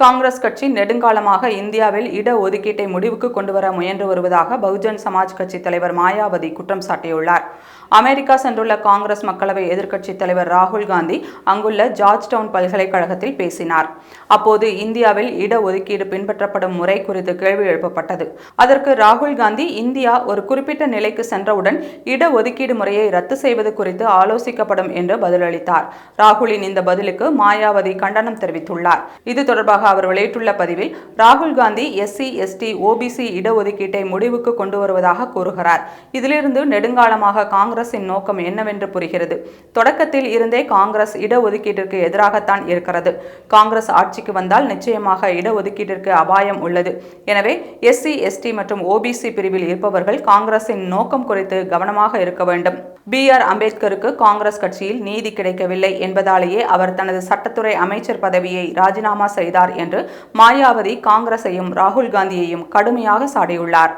காங்கிரஸ் கட்சி நெடுங்காலமாக இந்தியாவில் இட ஒதுக்கீட்டை முடிவுக்கு கொண்டு வர முயன்று வருவதாக பகுஜன் சமாஜ் கட்சி தலைவர் மாயாவதி குற்றம் சாட்டியுள்ளார். அமெரிக்கா சென்றுள்ள காங்கிரஸ் மக்களவை எதிர்க்கட்சித் தலைவர் ராகுல் காந்தி அங்குள்ள ஜார்ஜ் டவுன் பல்கலைக்கழகத்தில் பேசினார். அப்போது இந்தியாவில் இட ஒதுக்கீடு பின்பற்றப்படும் முறை குறித்து கேள்வி எழுப்பப்பட்டது. அதற்கு ராகுல் காந்தி இந்தியா ஒரு குறிப்பிட்ட நிலைக்கு சென்றவுடன் இட ஒதுக்கீடு முறையை ரத்து செய்வது குறித்து ஆலோசிக்கப்படும் என்று பதிலளித்தார். ராகுலின் இந்த பதிலுக்கு மாயாவதி கண்டனம் தெரிவித்துள்ளார். இது தொடர்பாக அவர் வெளியிட்டுள்ள பதிவில் ராகுல் காந்தி எஸ்சி எஸ்டி ஓபிசி இடஒதுக்கீட்டை முடிவுக்கு கொண்டு வருவதாக கூறுகிறார். இதிலிருந்து நெடுங்காலமாக காங்கிரசின் நோக்கம் என்னவென்று புரிகிறது. தொடக்கத்தில் இருந்தே காங்கிரஸ் இடஒதுக்கீட்டிற்கு எதிராகத்தான் இருக்கிறது. காங்கிரஸ் ஆட்சிக்கு வந்தால் நிச்சயமாக இடஒதுக்கீட்டிற்கு அபாயம் உள்ளது. எனவே எஸ்சி எஸ்டி மற்றும் ஓபிசி பிரிவில் இருப்பவர்கள் காங்கிரசின் நோக்கம் குறித்து கவனமாக இருக்க வேண்டும். பி ஆர் அம்பேத்கருக்கு காங்கிரஸ் கட்சியில் நீதி கிடைக்கவில்லை என்பதாலேயே அவர் தனது சட்டத்துறை அமைச்சர் பதவியை ராஜினாமா செய்தார் என்று மாயாவதி காங்கிரஸையும் ராகுல் காந்தியையும் கடுமையாக சாடியுள்ளார்.